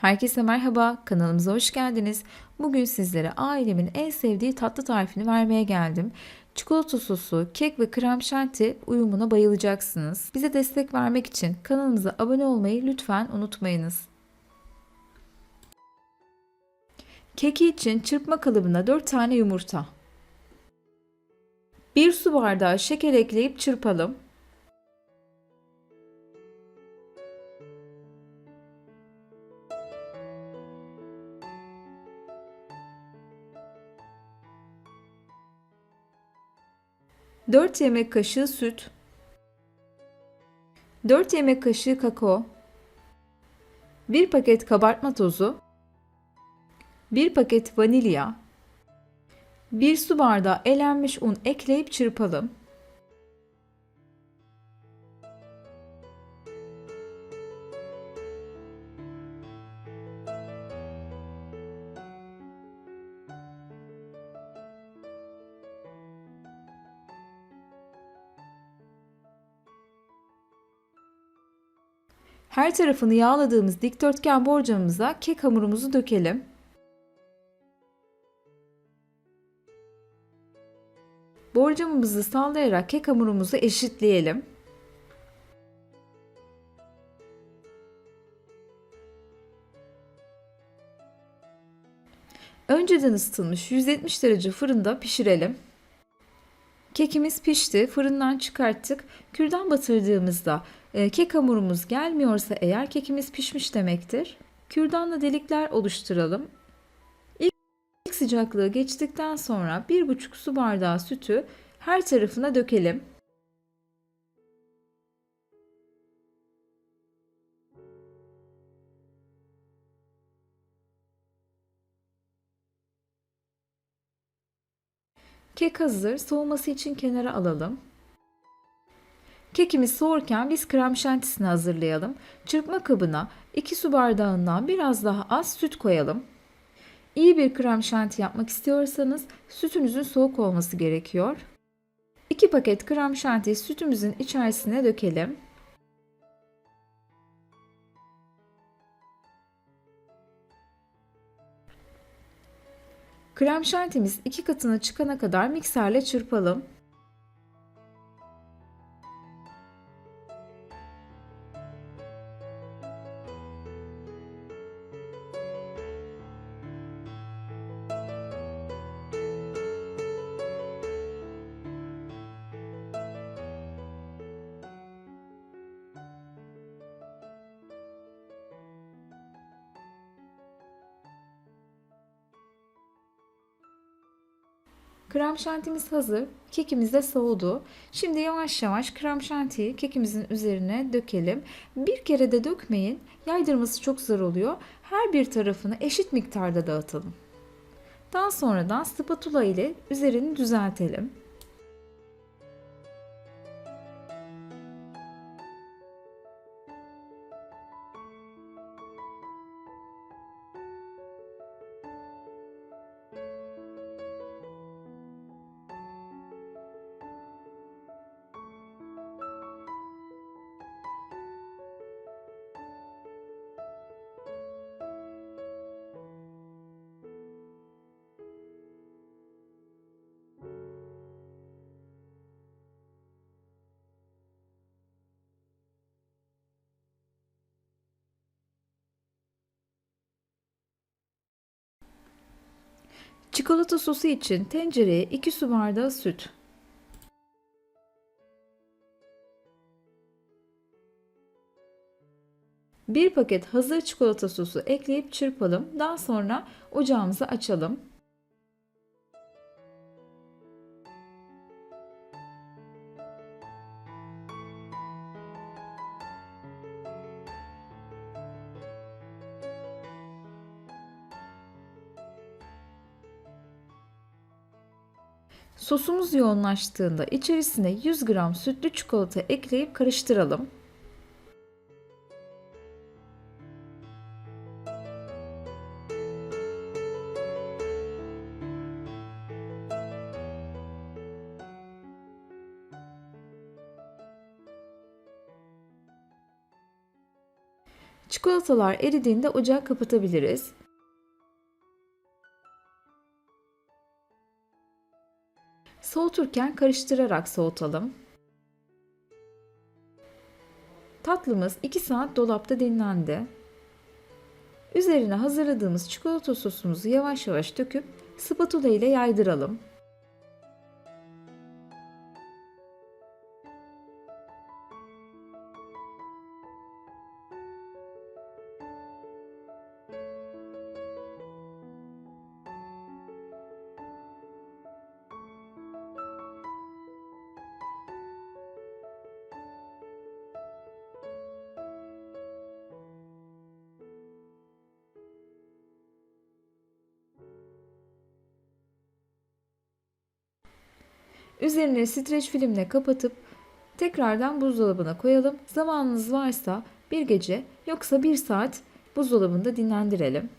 Herkese merhaba, kanalımıza hoş geldiniz. Bugün sizlere ailemin en sevdiği tatlı tarifini vermeye geldim. Çikolata sosu, kek ve krem şanti uyumuna bayılacaksınız. Bize destek vermek için kanalımıza abone olmayı lütfen unutmayınız. Keki için çırpma kalıbına 4 tane yumurta. 1 su bardağı şeker ekleyip çırpalım. Dört yemek kaşığı süt, 4 yemek kaşığı kakao, 1 paket kabartma tozu, 1 paket vanilya, 1 su bardağı elenmiş un ekleyip çırpalım. Her tarafını yağladığımız dikdörtgen borcamımıza kek hamurumuzu dökelim. Borcamımızı sallayarak kek hamurumuzu eşitleyelim. Önceden ısıtılmış 170 derece fırında pişirelim. Kekimiz pişti. Fırından çıkarttık. Kürdan batırdığımızda e, kek hamurumuz gelmiyorsa eğer kekimiz pişmiş demektir. Kürdanla delikler oluşturalım. İlk, sıcaklığı geçtikten sonra 1,5 su bardağı sütü her tarafına dökelim. Kek hazır. Soğuması için kenara alalım. Kekimiz soğurken biz krem şantisini hazırlayalım. Çırpma kabına 2 su bardağından biraz daha az süt koyalım. İyi bir krem şanti yapmak istiyorsanız sütünüzün soğuk olması gerekiyor. 2 paket krem şantiyi sütümüzün içerisine dökelim. Krem şantimiz iki katına çıkana kadar mikserle çırpalım. Krem şantimiz hazır. Kekimiz de soğudu. Şimdi yavaş yavaş krem şantiyi kekimizin üzerine dökelim. Bir kere de dökmeyin. Yaydırması çok zor oluyor. Her bir tarafını eşit miktarda dağıtalım. Daha sonradan spatula ile üzerini düzeltelim. Çikolata sosu için tencereye 2 su bardağı süt, Bir paket hazır çikolata sosu ekleyip çırpalım. Daha sonra ocağımızı açalım. Sosumuz yoğunlaştığında içerisine 100 gram sütlü çikolata ekleyip karıştıralım. Çikolatalar eridiğinde ocağı kapatabiliriz. Soğuturken karıştırarak soğutalım. Tatlımız 2 saat dolapta dinlendi. Üzerine hazırladığımız çikolata sosumuzu yavaş yavaş döküp spatula ile yaydıralım. Üzerine streç filmle kapatıp tekrardan buzdolabına koyalım. Zamanınız varsa bir gece yoksa bir saat buzdolabında dinlendirelim.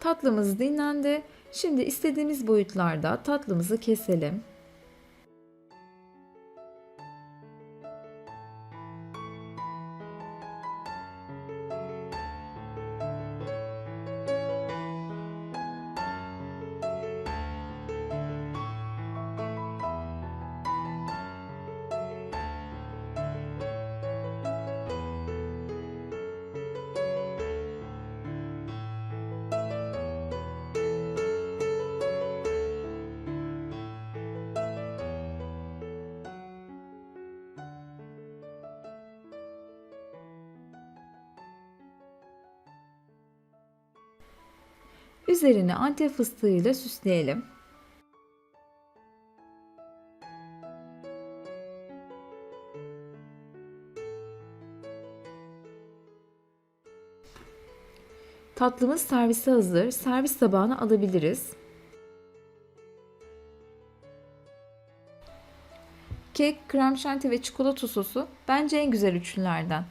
Tatlımız dinlendi. Şimdi istediğimiz boyutlarda tatlımızı keselim. Üzerine antep fıstığıyla süsleyelim. Tatlımız servise hazır. Servis tabağına alabiliriz. Kek, krem şanti ve çikolata sosu bence en güzel üçlülerden.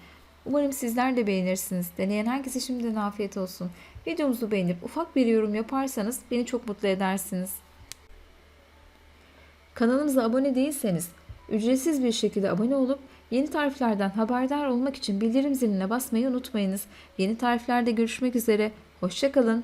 Umarım sizler de beğenirsiniz. Deneyen herkese şimdiden afiyet olsun. Videomuzu beğenip ufak bir yorum yaparsanız beni çok mutlu edersiniz. Kanalımıza abone değilseniz ücretsiz bir şekilde abone olup yeni tariflerden haberdar olmak için bildirim ziline basmayı unutmayınız. Yeni tariflerde görüşmek üzere. Hoşçakalın.